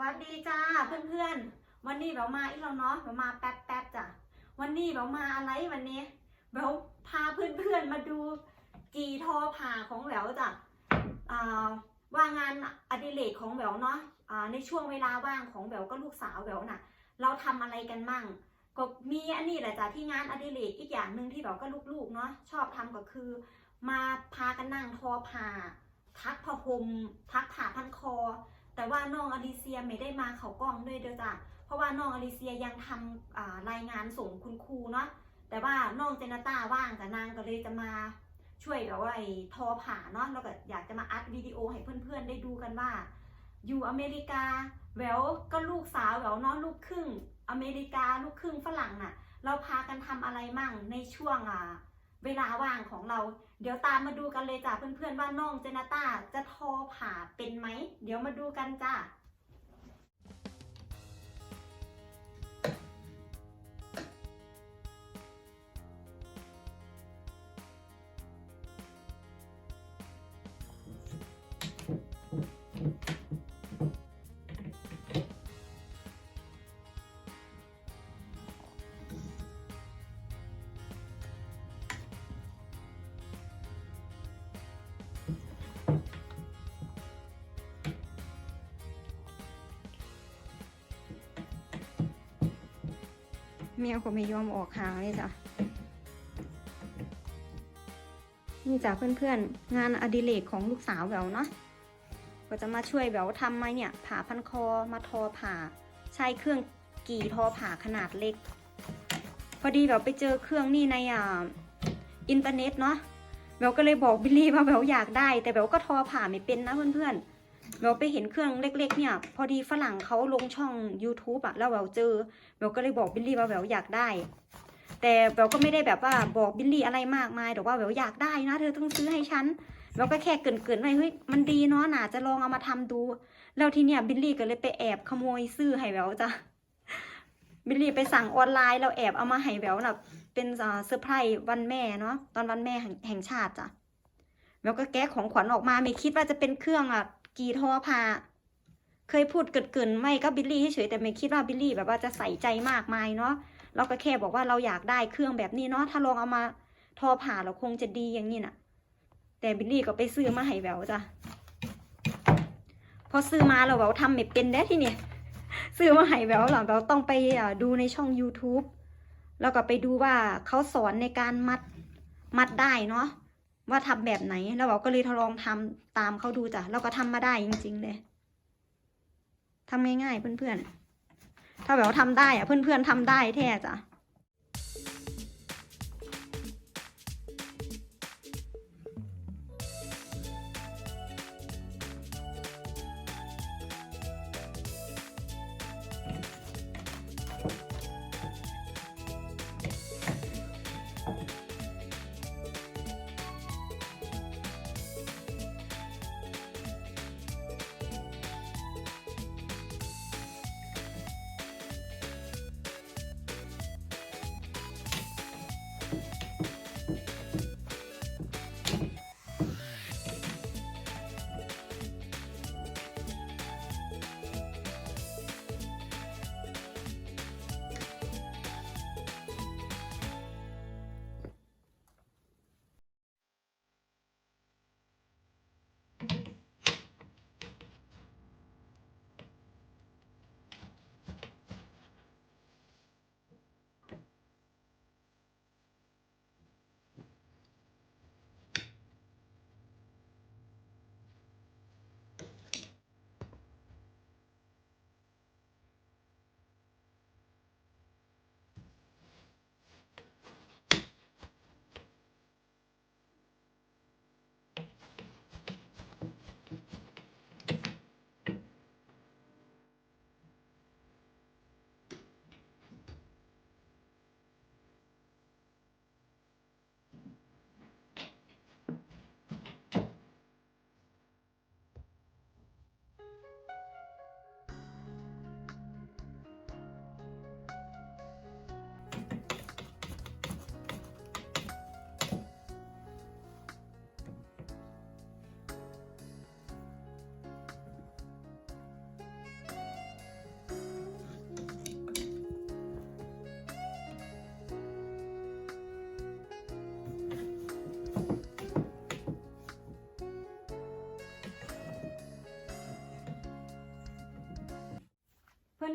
วัสดีจ้าเพื่อนๆ วันนี้เรามาอีกแล้วเนาะเรามาแป๊บแป๊บๆจ้ะวันนี้เรามาอะไรวันนี้เราพาเพื่อนๆมาดูกีทอผ่าของแหววจ้ะว่างานอดิเรกของแหววเนาะในช่วงเวลาว่างของแหววก็ลูกสาวแหววน่ะ เราทำอะไรกันมั่งก็มีอันนี้แหละจ้ะที่งานอดิเรกอีกอย่างหนึ่งที่เราก็ลูกๆเนาะชอบทำก็คือ มาพากันนั่งทอผ่าทักผ้าห่มทักผ่าพันคอ แต่ว่าน้องอลิเซียไม่ได้มาเขากล้องด้วยเด้อจ้ะเพราะว่าน้องอลิเซียยังทำรายงานส่งคุณครูเนาะแต่ว่าน้องเจนต้าว่างแต่นางก็เลยจะมาช่วยแบบว่าไอ้ทอผ่าเนาะแล้วก็อยากจะมาอัดวิดีโอให้เพื่อนๆได้ดูกันว่า อยู่อเมริกาแหววก็ลูกสาวแหววเนาะลูกครึ่งอเมริกาลูกครึ่งฝรั่งน่ะ เราพากันทำอะไรมั่งในช่วงอ่า เวลาว่างของเรา เดี๋ยวตามมาดูกันเลยจ้ะเพื่อนๆว่าน้องเจนาต้าจะทอผ่าเป็นไหม เดี๋ยวมาดูกันจ้ะ เมียก็ไม่ยอมออกห่างเลยจ้ะนี่จ้ะเพื่อนๆ งานอดิเรกของลูกสาวแววเนาะก็จะมาช่วยแววทำไหมเนี่ย ผ่าพันคอมาทอผ่า ใช้เครื่องกี่ทอผ่าขนาดเล็ก พอดีแววไปเจอเครื่องนี่ในอ่าอินเทอร์เน็ตเนาะแววก็เลยบอกบิลลี่ว่าแววอยากได้ แต่แววก็ทอผ่าไม่เป็นนะเพื่อนๆ เราไปเห็นเครื่องเล็ก ๆ เนี่ย พอดีฝรั่งเขาลงช่อง YouTube อะแล้วแววเจอแววก็เลยบอกบิลลี่ว่าแววอยากได้ แต่แววก็ไม่ได้แบบว่าบอกบิลลี่อะไรมากมายแต่ว่าแววอยากได้นะ เธอต้องซื้อให้ฉันแววก็แค่เกินๆไว้เฮ้ยมันดีเนาะน่าจะลองเอามาทำดู แล้วทีเนี้ยบิลลี่ก็เลยไปแอบขโมยซื้อให้แววจ้ะบิลลี่ไปสั่งออนไลน์แล้วแอบเอามาให้แววน่ะเป็นเซอร์ไพรส์วันแม่เนาะตอนวันแม่แห่งชาติจ้ะแววก็แก้ของขวัญออกมาไม่คิดว่าจะเป็นเครื่องอะ กีทอพาเคยพูดเกินๆไม่ก็บิลลี่เฉยๆแต่ไม่คิดว่าบิลลี่แบบว่าจะใส่ใจมากมายเนาะเราก็แค่บอกว่าเราอยากได้เครื่องแบบนี้เนาะถ้าลองเอามาทอผ่าเราคงจะดีอย่างนี้น่ะ แต่บิลลี่ก็ไปซื้อมาให้แววจ้ะพอซื้อมาเราแววทำไม่เป็นได้ที่เนี่ยซื้อมาให้แววหรอแววต้องไปดูในช่อง YouTube แล้วก็ไปดูว่าเขาสอนในการมัดมัดได้เนาะ ว่าทำแบบไหน แล้วเราก็เลยทดลองทำตามเขาดูจ้ะเราก็ทำมาได้จริง ๆ เลยทำง่ายๆเพื่อนๆถ้าแบบว่าทำได้อะเพื่อนๆทำได้แท้จ้ะ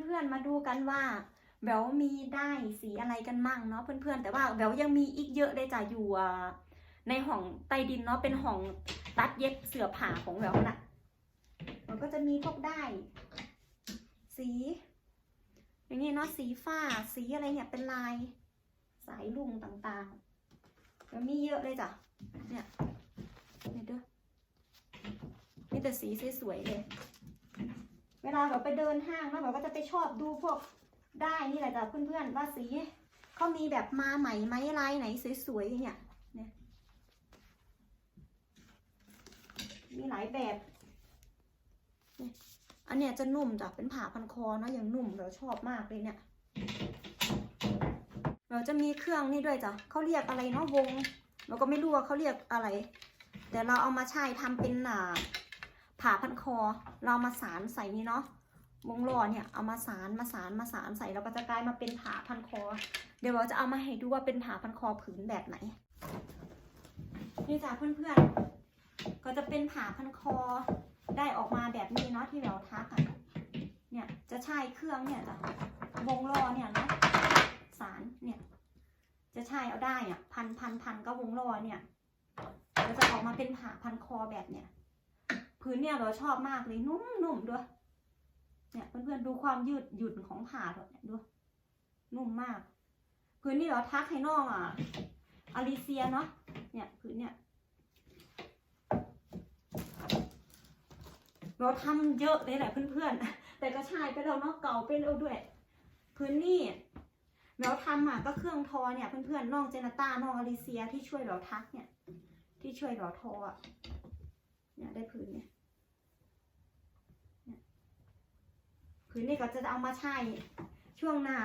เพื่อนๆมาดูกันว่าแบวมีได้สีอะไรกันมั่งเนาะเพื่อนๆ แต่ว่าแบวยังมีอีกเยอะเลยจ้ะอยู่ในห้องใต้ดินเนาะเป็นห้องตัดเย็บเสื้อผ้าของแบวน่ะมันก็จะมีพวกได้ สี อย่างนี้เนาะสีฟ้าสีอะไรเนี่ยเป็นลาย สายลุงต่างๆแล้วมีเยอะเลยจ้ะเนี่ยเนี่ยเด้อมีแต่สีสวยๆเลย เวลาเราไปเดินห้างนะเราก็จะไปชอบดูพวกได้นี่แหละจ้ะเพื่อนๆว่าสีเขามีแบบมาใหม่ไหมลายไหนสวยๆอย่างเนี่ยเนี่ย มีหลายแบบเนี่ยอันเนี้ยจะนุ่มจ้ะเป็นผ่าพันคอเนาะอย่างนุ่มเราชอบมากเลยเนี่ย เราจะมีเครื่องนี่ด้วยจ้ะเขาเรียกอะไรเนาะวง เราก็ไม่รู้ว่าเขาเรียกอะไร แต่เราเอามาใช้ทำเป็นอ่า ผ่าพันคอ เรามาสารใส่นี่เนาะวงล้อเนี่ยเอามาสารมาสารมาสารใส่แล้วก็จะกลายมาเป็นผ่าพันคอ เดี๋ยวเราจะเอามาให้ดูว่าเป็นผ่าพันคอผืนแบบไหน นี่จ้ะเพื่อนๆ ก็จะเป็นผ่าพันคอได้ออกมาแบบนี้เนาะที่เราทักอะเนี่ยจะใช้เครื่องเนี่ยจ้ะวงล้อเนี่ยเนาะสารเนี่ยจะใช้เอาได้อะพันพันพันก็วงล้อเนี่ยก็จะออกมาเป็นผ่าพันคอแบบเนี่ย พื้นเนี่ยเราชอบมากเลยนุ่มนุ่มด้วยเนี่ยเพื่อนๆดูความยืดหยุ่นของผ่าเนี่ยดูนุ่มมากพื้นนี่เราทักให้น้องอะอาริเซียเนาะเนี่ยพื้นเนี่ยเราทำเยอะเลยแหละเพื่อนๆ แต่ก็ใช่ไปแล้วเนาะเก่าไปแล้วด้วย พื้นนี่เราทำอะก็เครื่องทอเนี่ยเพื่อนๆน้องเจนต้าน้องอาริเซียที่ช่วยเราทักเนี่ย ที่ช่วยเราทออะเนี่ยได้พื้นเนี่ย พื้นนี่ก็จะเอามาใช้ช่วงหนา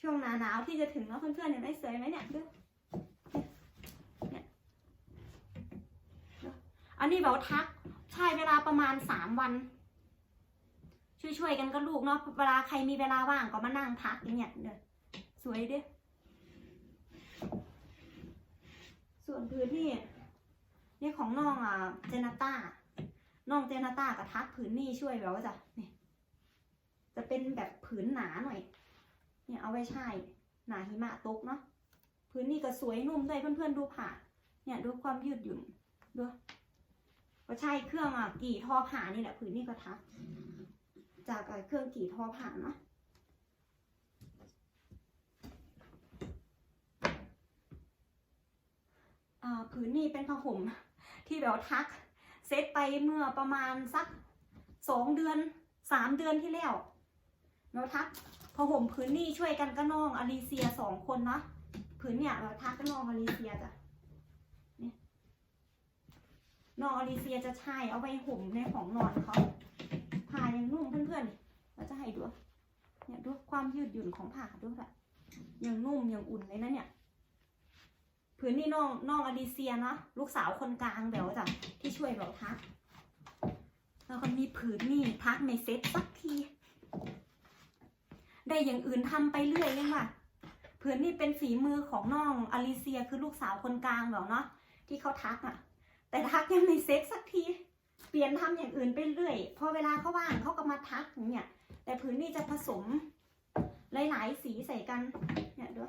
ช่วงหนาหนาวที่จะถึงแล้วเพื่อนๆเห็นไหมสวยไหมเนี่ยดูเนี่ยอันนี้แบบทักใช้เวลาประมาณสามวัน ช่วยๆกันก็ลูกเนาะเวลาใครมีเวลาว่างก็มานั่งทักอย่างเงี้ยเด้อสวยเดิส่วนพื้นที่นี่ของน้องอะเจนาต้าน้องเจนาต้ากับทักผืนนี่ช่วยแบบว่าจะนี่ จะเป็นแบบผืนหนาหน่อย เนี่ยเอาไว้ใช้หนาหิมะตกเนาะผืนนี่ก็สวยนุ่มด้วยเพื่อนๆดูผ่าเนี่ยดูความยืดหยุ่นดูก็ใช้เครื่องอะกี่ทอผ่านี่แหละผืนนี่ก็ทักจากเครื่องกี่ทอผ่าเนาะอ่าผืนนี้เป็นผ้าห่มที่แบบทัก เซตไปเมื่อประมาณสักสองเดือนสามเดือนที่แล้ว เราทักผ้าห่มผืนนี้ช่วยกันก็น้องอลิเซียสองคนเนาะผืนเนี่ยเราทักก็น้องอลิเซียจ้ะเนี่ยน้องอลิเซียจะใช้เอาไว้ห่มในของนอนเขาผ้ายังนุ่มเพื่อนๆเราจะให้ดูเนี่ยดูความยืดหยุ่นของผ้าด้วยค่ะยังนุ่มยังอุ่นเลยนะเนี่ยผืนนี่น้องน้องอลิเซียเนาะลูกสาวคนกลางเดี๋ยวจ้ะที่ช่วยเราทักแล้วก็มีผืนนี่ทักในเซ็ตสักที ได้อย่างอื่นทำไปเรื่อยเลยว่ะผืนนี่เป็นฝีมือของน้องอลิเซียคือลูกสาวคนกลางเดี๋ยวเนาะที่เขาทักอะ่ะ แต่ทักยังไม่เซ็ตสักที เปลี่ยนทำอย่างอื่นไปเรื่อย พอเวลาเขาว่างเขาก็มาทักอย่างเงี้ยแต่ผืนนี่จะผสมหลายๆสีใส่กันเนี่ยดู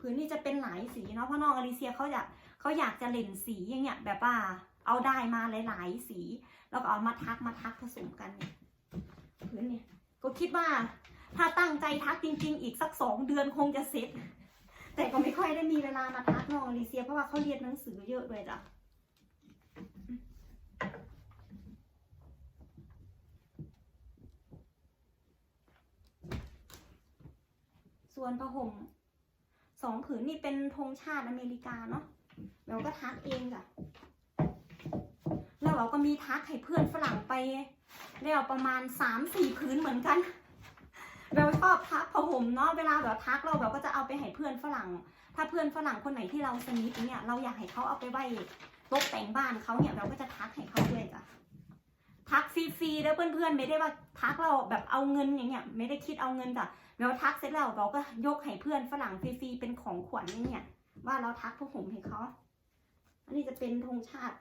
พื้นนี่จะเป็นหลายสีเนาะเพราะน้องอลิเซียเขาอยากเขาอยากจะเล่นสีอย่างเงี้ยแบบว่าเอาได้มาหลาย ๆ สี แล้วก็เอามาทักมาทักผสมกันเนี่ย พื้นเนี่ย ก็คิดว่าถ้าตั้งใจทักจริง ๆ อีกสักสองเดือนคงจะเสร็จ แต่ก็ไม่ค่อยได้มีเวลามาทักน้องลิเซีย เพราะว่าเขาเรียนหนังสือเยอะด้วยจ้ะส่วนผ้าห่มสองผืนนี่เป็นธงชาติอเมริกาเนาะเราก็ทักเองจ้ะแล้วเราก็มีทักให้เพื่อนฝรั่งไป แล้วประมาณสามสี่ผืนเหมือนกันเราชอบทักผ้าห่มเนาะเวลาเราทักเราเราก็จะเอาไปให้เพื่อนฝรั่ง ถ้าเพื่อนฝรั่งคนไหนที่เราสนิทเนี่ยเราอยากให้เขาเอาไปไว้ตกแต่งบ้านเขาเนี่ยเราก็จะทักให้เขาด้วยจ้ะทักฟรีๆแล้วเพื่อนๆไม่ได้ว่าทักเราแบบเอาเงินอย่างเงี้ยไม่ได้คิดเอาเงินจ้ะเราทักเสร็จแล้วเราก็ยกให้เพื่อนฝรั่งฟรีๆเป็นของขวัญเนี่ย ว่าเราทักผ้าห่มให้เขาอันนี้จะเป็นธงชาติ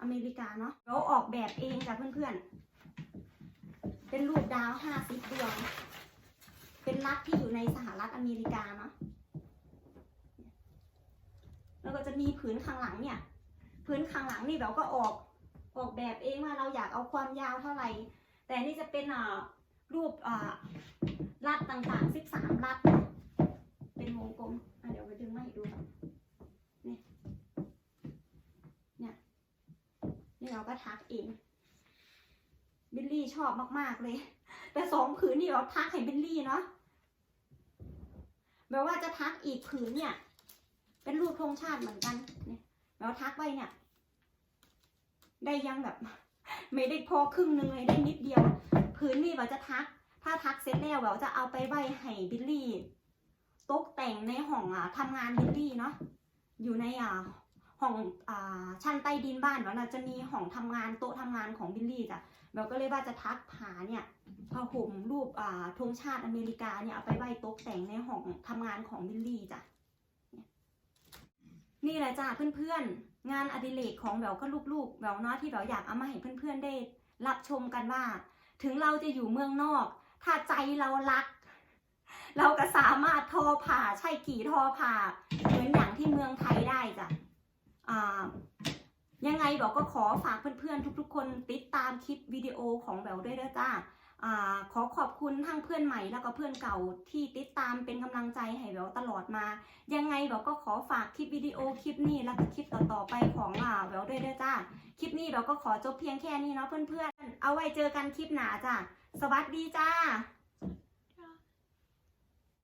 อเมริกาเนาะเราออกแบบเองจ้ะเพื่อนๆ เป็นรูปดาวห้าสิบดวง เป็นรัฐที่อยู่ในสหรัฐอเมริกาเนาะ แล้วก็จะมีผืนข้างหลังเนี่ย ผืนข้างหลังนี่เราก็ออกออกแบบเองว่าเราอยากเอาความยาวเท่าไหร่ แต่นี่จะเป็นอ่ารูปอ่ารัดต่างๆ 13 รัดเนาะเป็นวงกลมอะเดี๋ยวไปดึงมาให้ดูก่อนนี่เนี่ย นี่เราก็ทักเอง ลี่ชอบมากๆเลย แต่สองผืนนี่เราทักให้บิลลี่เนาะแบบว่าจะทักอีกผืนเนี่ย เป็นรูปธงชาติเหมือนกันเนี่ยเราทักไว้เนี่ย ได้ยังแบบ ไม่ได้พอครึ่งหนึงเลยได้นิดเดียวพื้นนี่เราจะทัก ถ้าทักเสร็จแล้วเราจะเอาไปไว้ให้บิลลี่ตกแต่งในห้องอะทำงานบิลลี่เนาะอยู่ในอ่าห้องอ่าชั้นใต้ดินบ้านเรานะจะมีห้องทำงานโต๊ะทำงานของบิลลี่จ้ะ เราก็เลยว่าจะทักผาเนี่ยผ้าห่มรูปอ่าธงชาติอเมริกาเนี่ยเอาไปไว้ตกแต่งในห้องทำงานของบิลลี่จ้ะนี่แหละจ้าเพื่อนๆ งานอดิเรกของแหววก็ลูกๆแหววเนาะที่แหววอยากเอามาให้เพื่อนๆได้ รับชมกันว่า ถึงเราจะอยู่เมืองนอก ถ้าใจเรารัก เราก็สามารถทอผ่าใช่กี่ทอผ่าเหมือนอย่างที่เมืองไทยได้จ้ะอ่า ยังไงแหววก็ขอฝากเพื่อนๆ ทุกๆ คนติดตามคลิปวิดีโอของแววด้วยเด้อจ้าอขอขอบคุณทั้งเพื่อนใหม่แล้วก็เพื่อนเก่าที่ติดตามเป็นกำลังใจให้แววตลอดมา ยังไงแหววก็ขอฝากคลิปวิดีโอคลิปนี้แล้วก็คลิปต่อๆไปของอ่าแววด้วยเด้อจ้าคลิปนี้เราก็ขอจบเพียงแค่นี้เนาะเพื่อนๆ เอาไว้เจอกันคลิปหน้าจ้าสวัสดีจ้า